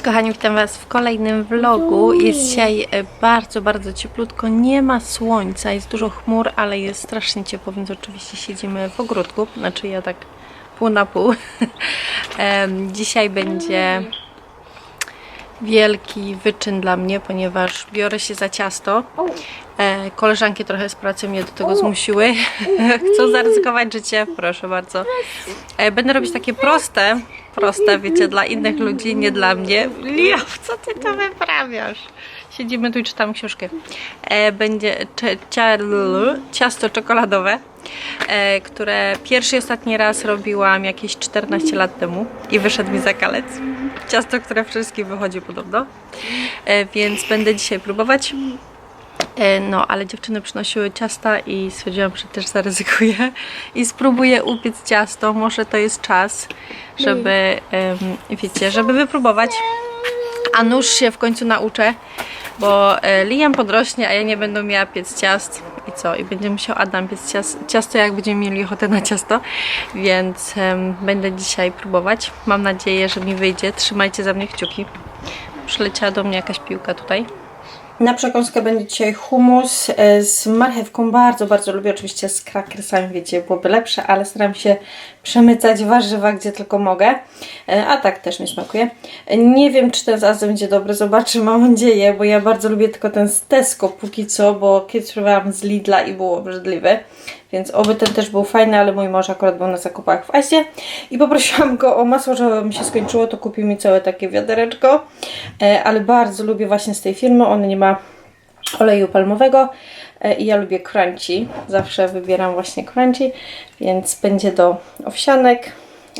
Cześć kochani, witam Was w kolejnym vlogu. Jest dzisiaj e, bardzo, bardzo cieplutko, nie ma słońca, jest dużo chmur, ale jest strasznie ciepło, więc oczywiście siedzimy w ogródku, znaczy ja tak pół na pół. Dzisiaj będzie wielki wyczyn dla mnie, ponieważ biorę się za ciasto. E, koleżanki trochę z pracy mnie do tego zmusiły. Chcą zaryzykować życie, proszę bardzo. E, będę robić takie proste, proste, wiecie, dla innych ludzi, nie dla mnie. Liaf, co ty to wyprawiasz? Siedzimy tu i czytam książkę. E, będzie ciasto czekoladowe, które pierwszy i ostatni raz robiłam jakieś 14 lat temu i wyszedł mi zakalec. Ciasto, które wszystkim wychodzi podobno. Więc będę dzisiaj próbować. E, No, ale dziewczyny przynosiły ciasta i stwierdziłam, że też zaryzykuję i spróbuję upiec ciasto. Może to jest czas, żeby, wiecie, żeby wypróbować. A nóż się w końcu nauczę, bo e, Liam podrośnie, a ja nie będę miała piec ciast. I co? I będzie musiał Adam piec cias- ciasto, jak będziemy mieli ochotę na ciasto. Więc będę dzisiaj próbować. Mam nadzieję, że mi wyjdzie. Trzymajcie za mnie kciuki. Przyleciała do mnie jakaś piłka tutaj. Na przekąskę będzie dzisiaj hummus e, z marchewką. Bardzo, bardzo lubię. Oczywiście z krakersami, wiecie, byłoby lepsze, ale staram się przemycać warzywa, gdzie tylko mogę. E, A tak też mi smakuje. Nie wiem, czy ten z będzie dobry. Zobaczymy, mam nadzieję, bo ja bardzo lubię tylko ten z Tesco póki co, bo kiedyś próbowałam z Lidla i było obrzydliwy. Więc oby ten też był fajny, ale mój mąż akurat był na zakupach w Asie i poprosiłam go o masło, żeby mi się skończyło, to kupił mi całe takie wiadereczko, e, ale bardzo lubię właśnie z tej firmy, on nie ma oleju palmowego e, i ja lubię crunchy, zawsze wybieram właśnie crunchy, więc będzie do owsianek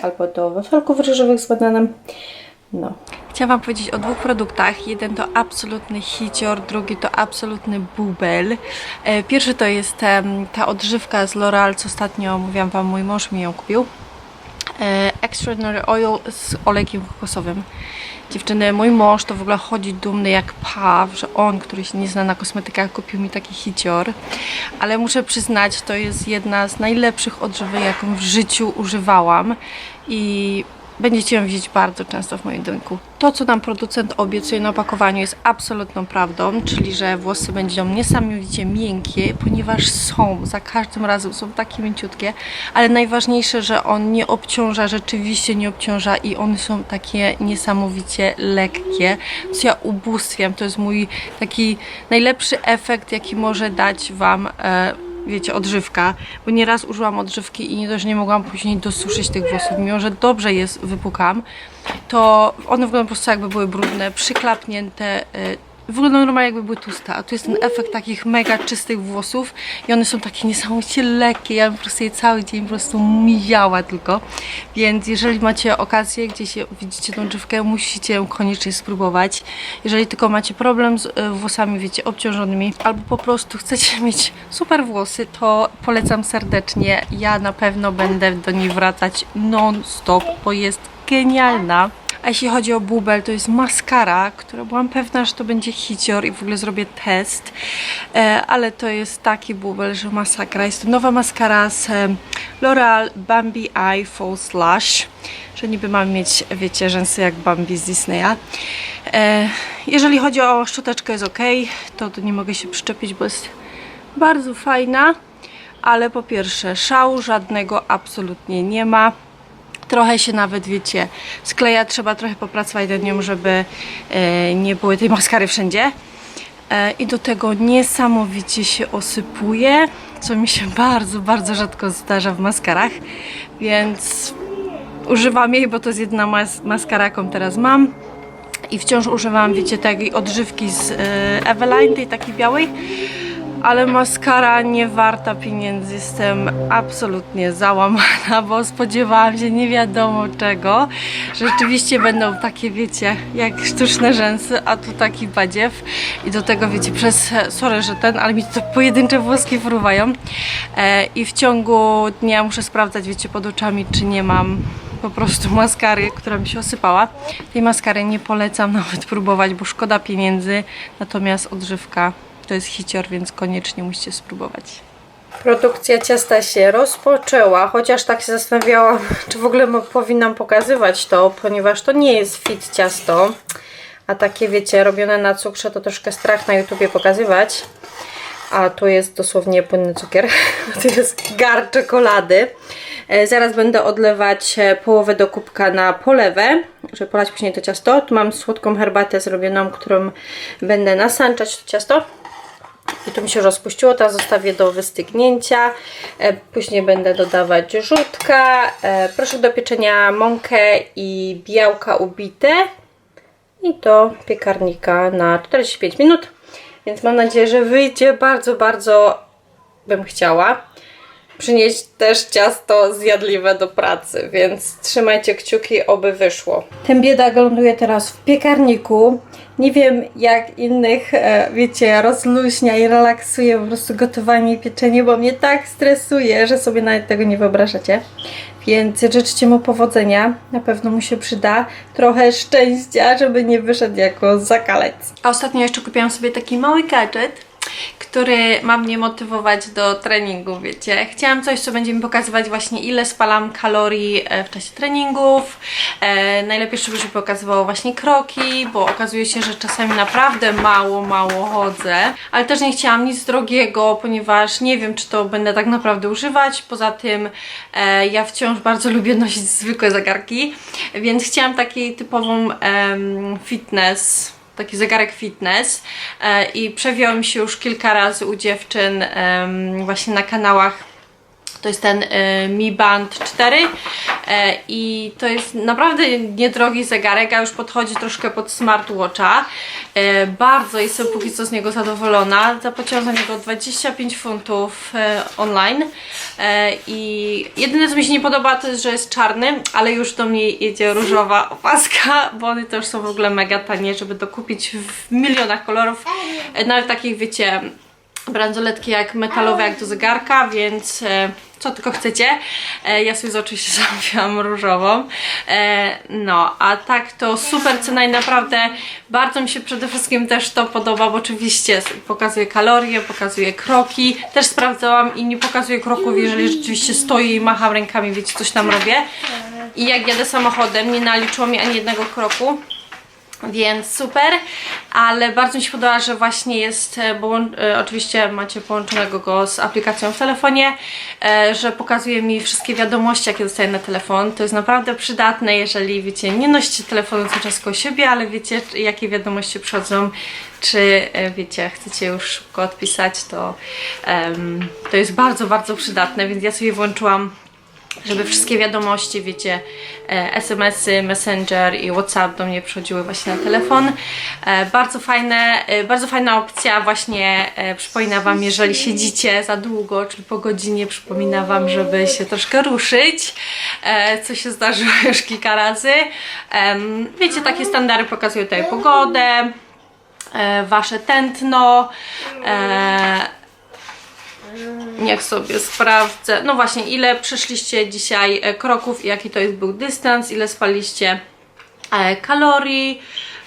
albo do wafelków ryżowych z bananem. No. Chciałam Wam powiedzieć o dwóch produktach. Jeden to absolutny hicior, drugi to absolutny bubel. E, Pierwszy to jest ta odżywka z L'Oreal, co ostatnio mówiłam Wam, mój mąż mi ją kupił. E, Extraordinary Oil z olejkiem kokosowym. Dziewczyny, mój mąż to w ogóle chodzi dumny jak paw, że on, który się nie zna na kosmetykach, kupił mi taki hicior. Ale muszę przyznać, to jest jedna z najlepszych odżywek, jaką w życiu używałam. I Będziecie ją widzieć bardzo często w moim dynku. To, co nam producent obiecuje na opakowaniu jest absolutną prawdą, czyli że włosy będą niesamowicie miękkie, ponieważ są, za każdym razem są takie mięciutkie, ale najważniejsze, że on nie obciąża, rzeczywiście nie obciąża i one są takie niesamowicie lekkie, co ja ubóstwiam. To jest mój taki najlepszy efekt, jaki może dać Wam e, wiecie, odżywka, bo nieraz użyłam odżywki i nie dość nie mogłam później dosuszyć tych włosów, mimo że dobrze je wypukam, to one wyglądają po prostu jakby były brudne, przyklapnięte, y, wyglądają normalnie jakby były tłuste, a tu jest ten efekt takich mega czystych włosów i one są takie niesamowicie lekkie, ja bym po prostu je cały dzień po prostu mijała tylko, więc jeżeli macie okazję, gdzieś widzicie tą odżywkę, musicie ją koniecznie spróbować, jeżeli tylko macie problem z y, włosami, wiecie, obciążonymi, albo po prostu chcecie mieć super włosy, to polecam serdecznie, ja na pewno będę do niej wracać non-stop, bo jest genialna. A jeśli chodzi o bubel, to jest maskara, która byłam pewna, że to będzie hicior i w ogóle zrobię test, e, ale to jest taki bubel, że masakra. Jest to nowa maskara z e, L'Oreal Bambi Eye False Lash, że niby mam mieć, wiecie, rzęsy jak Bambi z Disneya. E, jeżeli chodzi o szczoteczkę jest ok, to, to nie mogę się przyczepić, bo jest bardzo fajna, ale po pierwsze szału żadnego absolutnie nie ma trochę się nawet, wiecie, skleja, trzeba trochę popracować nad nią, żeby e, nie były tej maskary wszędzie. E, I do tego niesamowicie się osypuje, co mi się bardzo, bardzo rzadko zdarza w maskarach, więc używam jej, bo to jest jedna mas maskara, jaką teraz mam. I wciąż używam, wiecie, takiej odżywki z e, Eveline, tej takiej białej ale maskara nie warta pieniędzy. Jestem absolutnie załamana, bo spodziewałam się nie wiadomo czego. Rzeczywiście będą takie, wiecie, jak sztuczne rzęsy, a tu taki badziew. I do tego, wiecie, przez, sorry, że ten, ale mi to pojedyncze włoski fruwają. E, I w ciągu dnia muszę sprawdzać, wiecie, pod oczami, czy nie mam po prostu maskary, która mi się osypała. Tej maskary nie polecam nawet próbować, bo szkoda pieniędzy, natomiast odżywka to jest hicior, więc koniecznie musicie spróbować. Produkcja ciasta się rozpoczęła, chociaż tak się zastanawiałam, czy w ogóle powinnam pokazywać to, ponieważ to nie jest fit ciasto. A takie wiecie, robione na cukrze to troszkę strach na YouTubie pokazywać. A tu jest dosłownie płynny cukier. To jest gar czekolady. E, Zaraz będę odlewać e, połowę do kubka na polewę, żeby polać później to ciasto. Tu mam słodką herbatę zrobioną, którą będę nasanczać to ciasto. I to mi się rozpuściło, teraz zostawię do wystygnięcia. E, Później będę dodawać żółtka, e, proszek do pieczenia, mąkę i białka ubite. I do piekarnika na 45 minut. Więc mam nadzieję, że wyjdzie bardzo, bardzo bym chciała przynieść też ciasto zjadliwe do pracy, więc trzymajcie kciuki, oby wyszło. Ten biedak ląduje teraz w piekarniku. Nie wiem jak innych, e, wiecie, rozluźnia i relaksuje po prostu gotowanie i pieczenie, bo mnie tak stresuje, że sobie nawet tego nie wyobrażacie. Więc życzcie mu powodzenia, na pewno mu się przyda. Trochę szczęścia, żeby nie wyszedł jako zakalec. A ostatnio jeszcze kupiłam sobie taki mały gadżet, który ma mnie motywować do treningu, wiecie. Chciałam coś, co będzie mi pokazywać właśnie ile spalam kalorii e, w czasie treningów. E, najlepiej, żeby żeby pokazywało właśnie kroki, bo okazuje się, że czasami naprawdę mało, mało chodzę. Ale też nie chciałam nic drogiego, ponieważ nie wiem, czy to będę tak naprawdę używać. Poza tym e, ja wciąż bardzo lubię nosić zwykłe zegarki, więc chciałam taki typową fitness taki zegarek fitness e, i przewijał mi się już kilka razy u dziewczyn właśnie na kanałach to jest ten e, Mi Band 4 e, i to jest naprawdę niedrogi zegarek, a już podchodzi troszkę pod smartwatcha. E, bardzo jestem póki co z niego zadowolona. Zapłaciłam za niego 25 funtów online i jedyne co mi się nie podoba to jest, że jest czarny, ale już do mnie jedzie różowa opaska, bo one też są w ogóle mega tanie, żeby dokupić w milionach kolorów. E, nawet takich wiecie bransoletki jak metalowe, jak do zegarka, więc e, co tylko chcecie. E, ja sobie oczywiście zamówiłam różową. E, no, a tak to super cena i naprawdę bardzo mi się przede wszystkim też to podoba, bo oczywiście pokazuje kalorie, pokazuje kroki. Też sprawdzałam i nie pokazuje kroków, jeżeli rzeczywiście stoję i macham rękami, wiecie, coś tam robię. I jak jadę samochodem, nie naliczyło mi ani jednego kroku. Więc super, ale bardzo mi się podoba, że właśnie jest, e, bo e, oczywiście macie połączonego go z aplikacją w telefonie, e, że pokazuje mi wszystkie wiadomości, jakie dostaję na telefon. To jest naprawdę przydatne, jeżeli wiecie, nie nosicie telefonu cały czas koło siebie, ale wiecie, jakie wiadomości przychodzą, czy wiecie, chcecie już szybko odpisać, to, to jest bardzo, bardzo przydatne, więc ja sobie włączyłam żeby wszystkie wiadomości, wiecie, e, SMS-y, Messenger i WhatsApp do mnie przychodziły właśnie na telefon. E, Bardzo fajne, e, bardzo fajna opcja właśnie przypomina Wam, jeżeli siedzicie za długo, czyli po godzinie przypomina Wam, żeby się troszkę ruszyć, co się zdarzyło już kilka razy. Wiecie, takie standardy pokazują tutaj pogodę, Wasze tętno, Niech sobie sprawdzę. No właśnie, ile przeszliście dzisiaj e, kroków i jaki to jest był dystans, ile spaliście e, kalorii.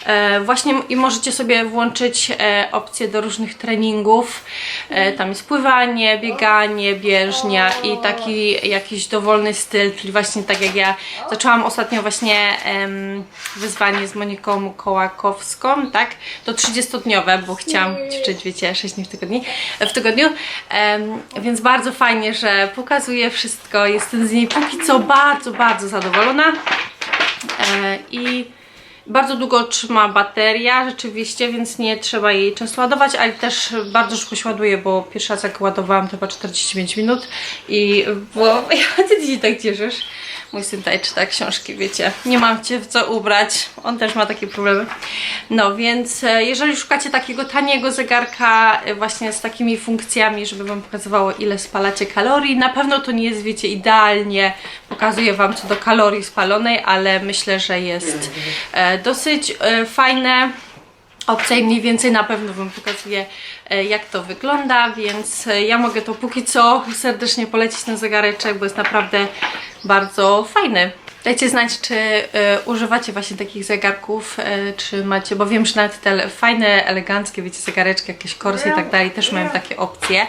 E, właśnie i możecie sobie włączyć e, opcje do różnych treningów. E, tam jest pływanie, bieganie, bieżnia i taki jakiś dowolny styl, czyli właśnie tak jak ja zaczęłam ostatnio właśnie wyzwanie z Moniką Kołakowską, tak? To 30-dniowe, bo chciałam ćwiczyć, wiecie, 6 dni w tygodniu, w tygodniu. Więc bardzo fajnie, że pokazuje wszystko. Jestem z niej póki co bardzo, bardzo zadowolona. I bardzo długo trzyma bateria rzeczywiście, więc nie trzeba jej często ładować, ale też bardzo szybko się ładuje, bo pierwszy raz jak ładowałam to chyba 45 minut i bo ja ty się tak cieszysz. Mój syn tutaj czyta książki, wiecie, nie mam Cię w co ubrać, on też ma takie problemy. No więc e, jeżeli szukacie takiego taniego zegarka e, właśnie z takimi funkcjami, żeby Wam pokazywało ile spalacie kalorii, na pewno to nie jest, wiecie, idealnie. Pokazuje Wam co do kalorii spalonej, ale myślę, że jest e, dosyć fajne i mniej więcej na pewno Wam pokazuję e, jak to wygląda, więc e, ja mogę to póki co serdecznie polecić ten zegareczek, bo jest naprawdę bardzo fajny. Dajcie znać, czy e, używacie właśnie takich zegarków, e, czy macie, bo wiem, że nawet te fajne, eleganckie, wiecie, zegareczki, jakieś korsy i tak dalej też mają takie opcje,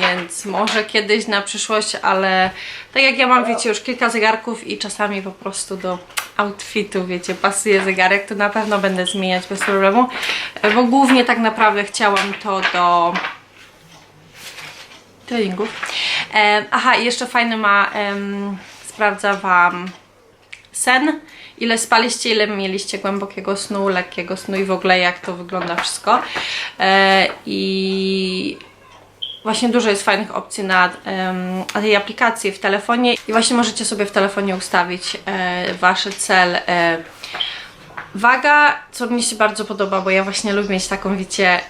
więc może kiedyś na przyszłość, ale tak jak ja mam, wiecie, już kilka zegarków i czasami po prostu do outfitu, wiecie, pasuje zegarek, to na pewno będę zmieniać bez problemu, bo głównie tak naprawdę chciałam to do treningów. E, aha, jeszcze fajny ma, em, sprawdza Wam sen, ile spaliście, ile mieliście głębokiego snu, lekkiego snu i w ogóle jak to wygląda wszystko. E, I właśnie dużo jest fajnych opcji na, na tej aplikacji w telefonie i właśnie możecie sobie w telefonie ustawić e, Wasze cel. E, Waga, co mi się bardzo podoba, bo ja właśnie lubię mieć taką, wiecie,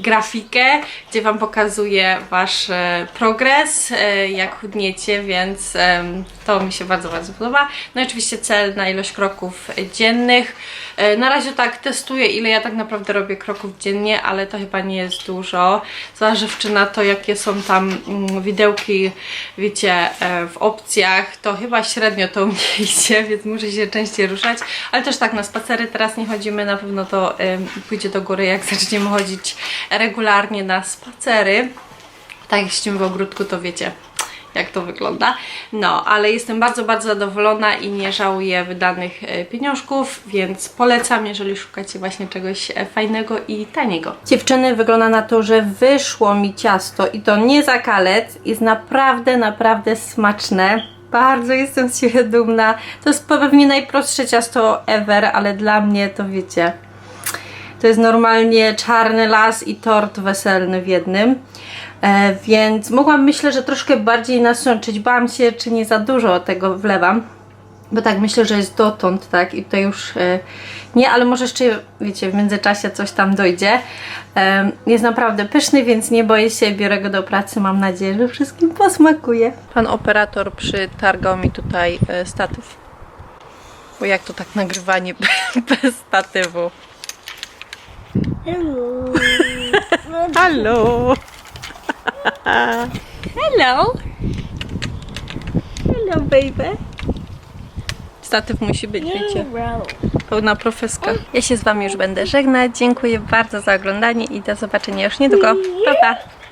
grafikę, gdzie Wam pokazuje Wasz e, progres, e, jak chudniecie, więc to mi się bardzo, bardzo podoba. No i oczywiście cel na ilość kroków dziennych. E, na razie tak testuję, ile ja tak naprawdę robię kroków dziennie, ale to chyba nie jest dużo. Zważywszy na to, jakie są tam mm, widełki, wiecie, w opcjach, to chyba średnio to mnie więc muszę się częściej ruszać. Ale też tak, na spacery teraz nie chodzimy, na pewno to pójdzie do góry, jak zaczniemy chodzić regularnie na spacery. Tak jak w ogródku, to wiecie, jak to wygląda. No, ale jestem bardzo, bardzo zadowolona i nie żałuję wydanych e, pieniążków, więc polecam, jeżeli szukacie właśnie czegoś e, fajnego i taniego. Dziewczyny, wygląda na to, że wyszło mi ciasto i to nie za kalec. Jest naprawdę, naprawdę smaczne. Bardzo jestem z siebie dumna. To jest pewnie najprostsze ciasto ever, ale dla mnie to wiecie, to jest normalnie czarny las i tort weselny w jednym. E, więc mogłam myślę, że troszkę bardziej nasączyć. Bałam się, czy nie za dużo tego wlewam. Bo tak myślę, że jest dotąd, tak? I tutaj już e, nie, ale może jeszcze, wiecie, w międzyczasie coś tam dojdzie. E, jest naprawdę pyszny, więc nie boję się, biorę go do pracy. Mam nadzieję, że wszystkim posmakuje. Pan operator przytargał mi tutaj e, statyw. Bo jak to tak nagrywanie bez statywu? Hello. Hello! Hello! Hello, baby! Statyw musi być, wiecie, pełna profeska. Ja się z Wami już będę żegnać. Dziękuję bardzo za oglądanie i do zobaczenia już niedługo. Pa, pa!